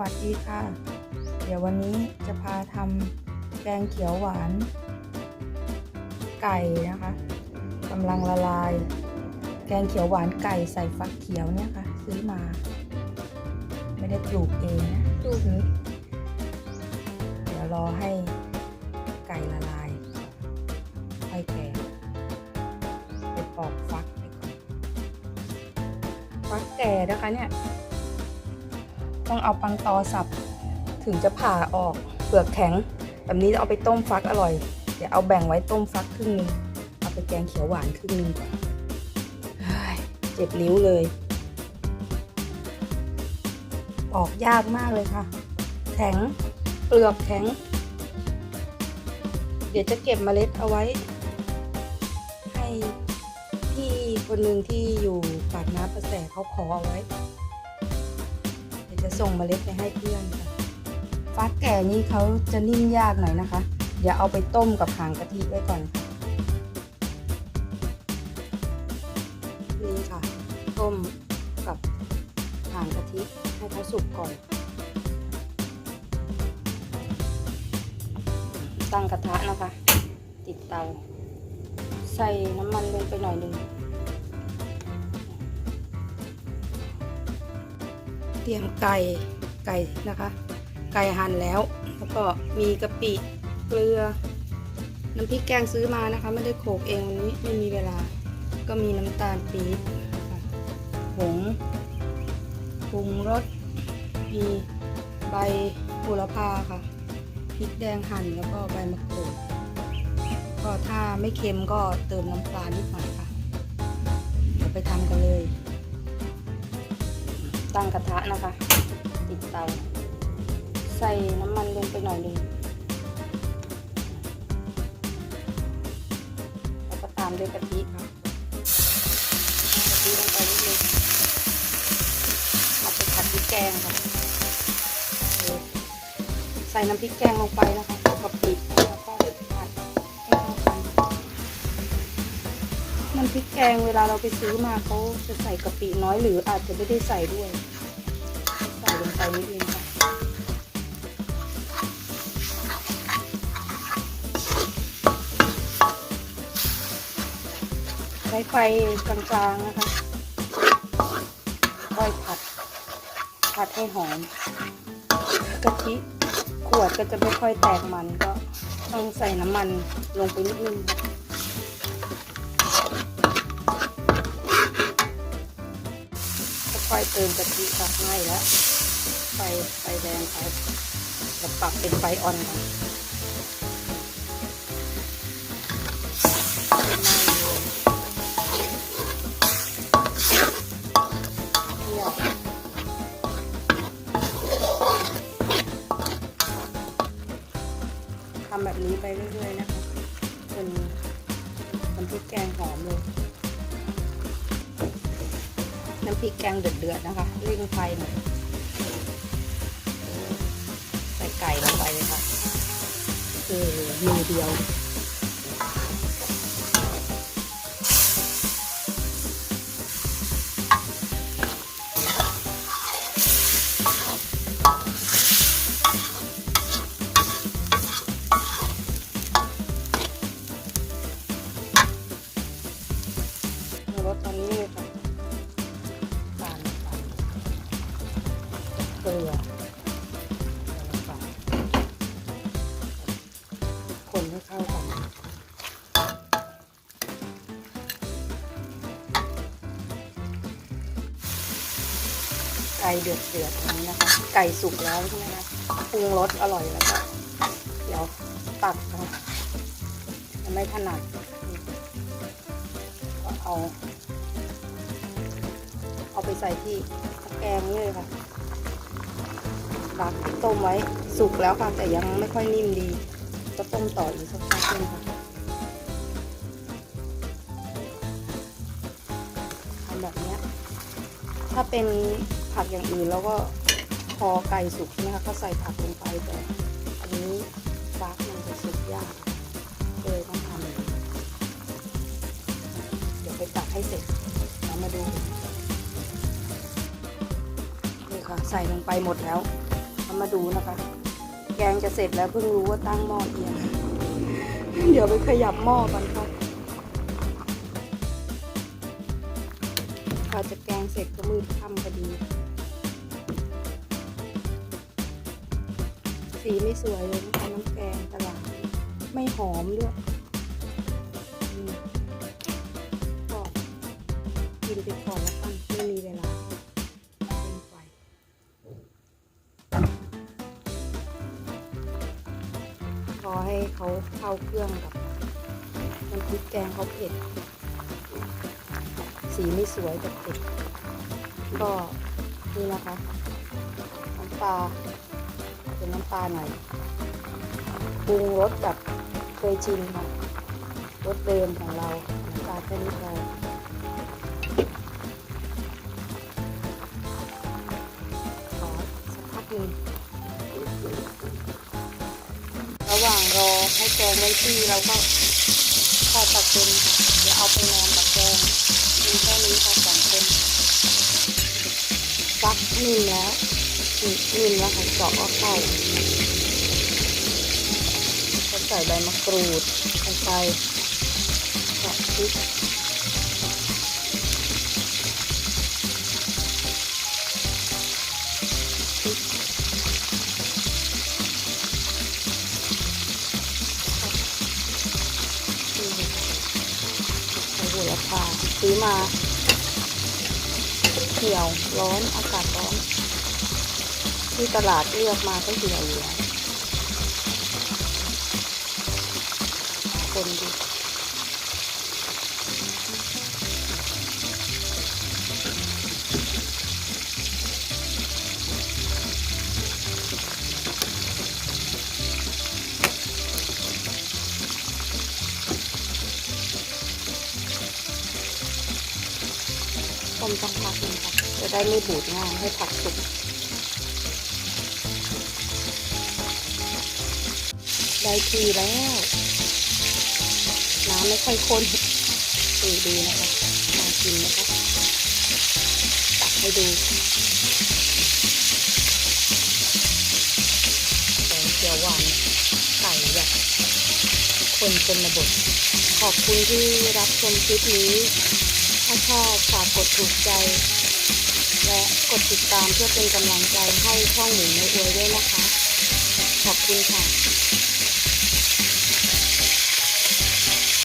วัสดีค่ะ เดี๋ยววันนี้จะพาทำแกงเขียวหวาน ไก่นะคะกำลังละลาย แกงเขียวหวานไก่ใส่ฟักเขียวเนี่ยค่ะ ซื้อมา ไม่ได้ปลูกเองนะปลูกนี้เดี๋ยวรอให้ไก่ละลายค่อยแกงไปปอกฟักไปก่อนฟักแก่นะคะเนี่ย ต้องเอาปังตอสับ ถึงจะผ่าออกเปลือกแข็ง แบบนี้เอาไปต้มฟักอร่อย เดี๋ยวเอาแบ่งไว้ต้มฟักครึ่งนึงเอาไปแกงเขียวหวานครึ่งหนึงก่อนเจ็บนิ้วเลย ออกยากมากเลยค่ะ แข็งเปลือกแข็ง เดี๋ยวจะเก็บเมล็ดเอาไว้ ให้พี่คนหนึ่งที่อยู่ปากน้ำประแสเขาขอเอาไว้ ส่งเมล็ดไปให้เพื่อนค่ะฟักแก่นี้เขาจะนิ่มยากหน่อยนะคะเดี๋ยวเอาไปต้มกับหางกะทิไว้ก่อนนี่ค่ะ ต้มกับหางกะทิให้เขาสุกก่อน ตั้งกระทะนะคะ ติดเตา ใส่น้ำมันลงไปหน่อยหนึ่ง เตรียมไก่ไก่นะคะ ไก่หั่นแล้ว แล้วก็มีกะปิเกลือ น้ำพริกแกงซื้อมานะคะ ไม่ได้โขกเองวันนี้ไม่มีเวลา ก็มีน้ำตาลปี๊บผงปรุงรสมีใบโหระพาค่ะพริกแดงหั่นแล้วก็ใบมะกรูดก็ถ้าไม่เค็มก็เติมน้ำปลานิดหน่อยค่ะเดี๋ยวไปทำกันเลย ตั้งกระทะนะคะ ติดเตา ใส่น้ำมันลงไปหน่อยนึงแล้วก็ตามด้วยกะทิค่ะกะทิลงไปนิดนึงเอาไปผัดพริกแกงค่ะใส่น้ำพริกแกงลงไปนะคะ น้ำพริกแกงเวลาเราไปซื้อมาเขาจะใส่กะปิน้อยหรืออาจจะไม่ได้ใส่ด้วย ใส่ลงไปนิดนึงค่ะใช้ไฟกลางๆนะคะค่อยผัด ผัดให้หอมกะทิขวดก็จะไม่ค่อยแตกมันก็ต้องใส่น้ำมันลงไปนิดนึงค่ อยๆเติมกะทิค่ะง่ายแล้วไฟไฟแดงไปเราปรับเป็นไฟอ่อนค่ะไม่ไหม้เลยเที่ยวทำแบบนี้ไปเรื่อยๆนะคะจนน้ำพริกแกงหอมเลย น้ำพริกแกงเดือดๆนะคะเร่งไฟหน่อยใส่ไก่ลงไปเลยค่ะคือมือเดียว เกลือคนให้เข้ากันไก่เดือดเดือดนี้นะคะ ไก่สุกแล้วใช่ไหมคะปรุงรสอร่อยแล้วก็เดี๋ยวตักนะคะยังไม่ถนัดก็เอา เอาไปใส่ที่แกงนี่เลยค่ะ ตักต้มไว้สุกแล้วค่ะแต่ยังไม่ค่อยนิ่มดี ก็ต้มต่ออีกสักพักหนึงค่ะทำแบบนี้ถ้าเป็นผักอย่างอื่นแล้วก็พอไก่สุกใช่ไหมคะก็ใส่ผักลงไปแต่อันนี้ฟักมันจะสุกยากเลยต้องทำอย่างเดี๋ยวไปตักให้เสร็จแล้วมาดูนี่ค่ะใส่ลงไปหมดแล้ว เรามาดูนะคะ แกงจะเสร็จแล้วเพิ่งรู้ว่าตั้งหม้อเอียงเดี๋ยวไปขยับหม้อกันค่ะพอจะแกงเสร็จก็มืดค่ำพอดี สีไม่สวยเลยนะคะน้ำแกงตลาดไม่หอมด้วยก็กินไปก่อนแล้วกัน เข้าเครื่องกับน้ำพริกแกงเขาเผ็ด สีไม่สวยแต่เผ็ด ก็นี่นะคะน้ำปลาเป็นน้ำปลาหน่อยปรุงรสแบบเคยชินค่ะรสเดิมของเราน้ำปลาแค่นี้พอ งไว้ที่เราก็ทอดตะเกียงเดี๋ยวเอาไปนอนกับแกงมีแค่นี้ค่ะสองคนฟักนิ่มแล้วนิ่มแล้วค่ะเจาะก็เข้าใส่ใบมะกรูดลงไปเจาะพริก ใส่โหระพาซื้อมาเขียวร้อนอากาศร้อน ที่ตลาดเลือกมาก็เขียวอยู่แล้วคนดี ต้มต้องพักนึงค่ะจะได้ไม่บูดง่ายให้ผักสุกได้ทีแล้ว น้ำไม่ค่อยข้นดูดีนะคะลองกินนะคะตักให้ดูแกงเขียวหวานไก่แบบคนชนบทขอบคุณที่รับชมคลิปนี้ ถ้าชอบฝากกดถูกใจ และกดติดตามเพื่อเป็นกำลังใจให้ช่องหมูในอวยด้วยนะคะ ขอบคุณค่ะ